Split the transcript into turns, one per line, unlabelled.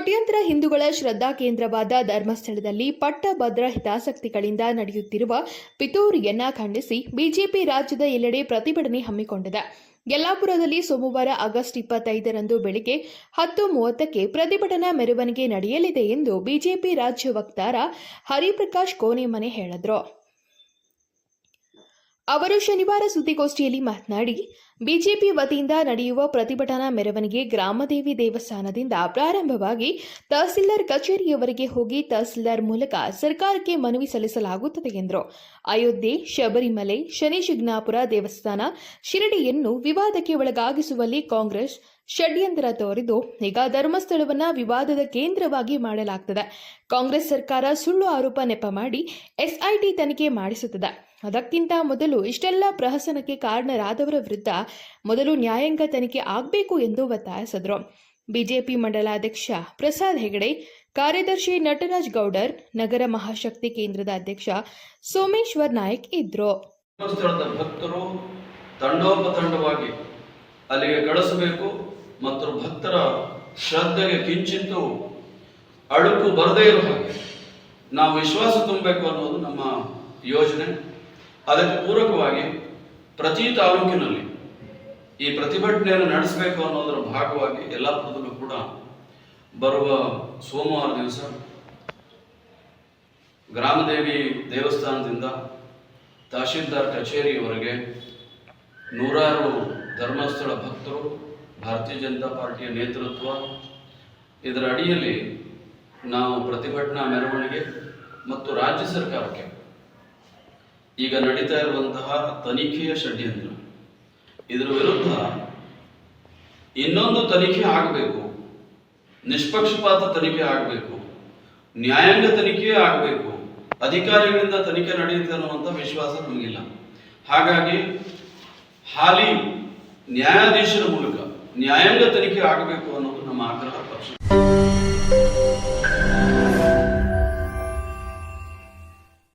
ಕೋಟ್ಯಾಂತರ ಹಿಂದೂಗಳ ಶ್ರದ್ಧಾ ಕೇಂದ್ರವಾದ ಧರ್ಮಸ್ಥಳದಲ್ಲಿ ಪಟ್ಟಭದ್ರ ಹಿತಾಸಕ್ತಿಗಳಿಂದ ನಡೆಯುತ್ತಿರುವ ಪಿತೂರಿಯನ್ನ ಖಂಡಿಸಿ ಬಿಜೆಪಿ ರಾಜ್ಯದ ಎಲ್ಲೆಡೆ ಪ್ರತಿಭಟನೆ ಹಮ್ಮಿಕೊಂಡಿದೆ. ಯಲ್ಲಾಪುರದಲ್ಲಿ ಸೋಮವಾರ ಆಗಸ್ಟ್ ಇಪ್ಪತ್ತೈದರಂದು ಬೆಳಿಗ್ಗೆ ಹತ್ತು ಮೂವತ್ತಕ್ಕೆ ಪ್ರತಿಭಟನಾ ಮೆರವಣಿಗೆ ನಡೆಯಲಿದೆ ಎಂದು ಬಿಜೆಪಿ ರಾಜ್ಯ ವಕ್ತಾರ ಹರಿಪ್ರಕಾಶ್ ಕೋನೆಮನೆ ಹೇಳಿದರು. ಅವರು ಶನಿವಾರ ಸುದ್ದಿಗೋಷ್ಠಿಯಲ್ಲಿ ಮಾತನಾಡಿ, ಬಿಜೆಪಿ ವತಿಯಿಂದ ನಡೆಯುವ ಪ್ರತಿಭಟನಾ ಮೆರವಣಿಗೆ ಗ್ರಾಮದೇವಿ ದೇವಸ್ಥಾನದಿಂದ ಪ್ರಾರಂಭವಾಗಿ ತಹಸೀಲ್ದಾರ್ ಕಚೇರಿಯವರೆಗೆ ಹೋಗಿ ತಹಸೀಲ್ದಾರ್ ಮೂಲಕ ಸರ್ಕಾರಕ್ಕೆ ಮನವಿ ಸಲ್ಲಿಸಲಾಗುತ್ತದೆ ಎಂದರು. ಅಯೋಧ್ಯೆ, ಶಬರಿಮಲೆ ಶನಿ ಶಿಗ್ನಾಪುರ ದೇವಸ್ಥಾನ ಶಿರಡಿಯನ್ನು ವಿವಾದಕ್ಕೆ ಒಳಗಾಗಿಸುವಲ್ಲಿ ಕಾಂಗ್ರೆಸ್ ಷಡ್ಯಂತ್ರ ತೋರಿದು ಈಗ ಧರ್ಮಸ್ಥಳವನ್ನು ವಿವಾದದ ಕೇಂದ್ರವಾಗಿ ಮಾಡಲಾಗುತ್ತದೆ ಕಾಂಗ್ರೆಸ್ ಸರ್ಕಾರ ಸುಳ್ಳು ಆರೋಪ ನೆಪ ಮಾಡಿ ಎಸ್ಐಟಿ ತನಿಖೆ ಮಾಡಿಸುತ್ತದೆ. ಅದಕ್ಕಿಂತ ಮೊದಲು ಇಷ್ಟೆಲ್ಲ ಪ್ರಹಸನಕ್ಕೆ ಕಾರಣರಾದವರ ವಿರುದ್ಧ ಮೊದಲು ನ್ಯಾಯಾಂಗ ತನಿಖೆ ಆಗಬೇಕು ಎಂದು ಒತ್ತಾಯಿಸಿದರು. ಬಿಜೆಪಿ ಮಂಡಲಾಧ್ಯಕ್ಷ ಪ್ರಸಾದ್ ಹೆಗಡೆ, ಕಾರ್ಯದರ್ಶಿ ನಟರಾಜ್ ಗೌಡರ್, ನಗರ ಮಹಾಶಕ್ತಿ ಕೇಂದ್ರದ ಅಧ್ಯಕ್ಷ ಸೋಮೇಶ್ವರ್ ನಾಯಕ್ ಇದ್ರು.
ಭಕ್ತರು ತಂಡೋಪತಂಡವಾಗಿ ಅಲ್ಲಿಗೆ ಕಳಿಸಬೇಕು ಮತ್ತು ಭಕ್ತರ ಶ್ರದ್ಧೆಗೆ ಕಿಂಚಿತ್ತು ಅಳುಕು ಬರದೇ ಇರುವ ಹಾಗೆ ನಾವು ವಿಶ್ವಾಸ ತುಂಬಬೇಕು ಅನ್ನೋದು ನಮ್ಮ ಯೋಜನೆ. ಅದಕ್ಕೆ ಪೂರಕವಾಗಿ ಪ್ರತಿ ತಾಲೂಕಿನಲ್ಲಿ ಈ ಪ್ರತಿಭಟನೆಯನ್ನು ನಡೆಸಬೇಕು ಅನ್ನೋದರ ಭಾಗವಾಗಿ ಯಲ್ಲಾಪುರದಲ್ಲೂ ಕೂಡ ಬರುವ ಸೋಮವಾರ ದಿವಸ ಗ್ರಾಮದೇವಿ ದೇವಸ್ಥಾನದಿಂದ ತಹಶೀಲ್ದಾರ್ ಕಚೇರಿಯವರೆಗೆ ನೂರಾರು ಧರ್ಮಸ್ಥಳ ಭಕ್ತರು, ಭಾರತೀಯ ಜನತಾ ಪಾರ್ಟಿಯ ನೇತೃತ್ವ. ಇದರ ಅಡಿಯಲ್ಲಿ ನಾವು ಪ್ರತಿಭಟನಾ ಮೆರವಣಿಗೆ ಮತ್ತು ರಾಜ್ಯ ಸರ್ಕಾರಕ್ಕೆ ಈಗ ನಡೀತಾ ಇರುವಂತಹ ತನಿಖೆಯ ಷಡ್ಯಂತ್ರ. ಇದರ ವಿರುದ್ಧ ಇನ್ನೊಂದು ತನಿಖೆ ಆಗಬೇಕು. ನಿಷ್ಪಕ್ಷಪಾತ ತನಿಖೆ ಆಗಬೇಕು. ನ್ಯಾಯಾಂಗ ತನಿಖೆ ಆಗಬೇಕು. ಅಧಿಕಾರಿಗಳಿಂದ ತನಿಖೆ ನಡೆಯುತ್ತೆ ಅನ್ನುವಂಥ ವಿಶ್ವಾಸ ನಮಗಿಲ್ಲ. ಹಾಗಾಗಿ ಹಾಲಿ ನ್ಯಾಯಾಧೀಶರ ಮೂಲಕ ನ್ಯಾಯಾಂಗ ತನಿಖೆ ಆಗಬೇಕು ಅನ್ನೋದು ನಮ್ಮ ಆಗ್ರಹ ಪಕ್ಷ.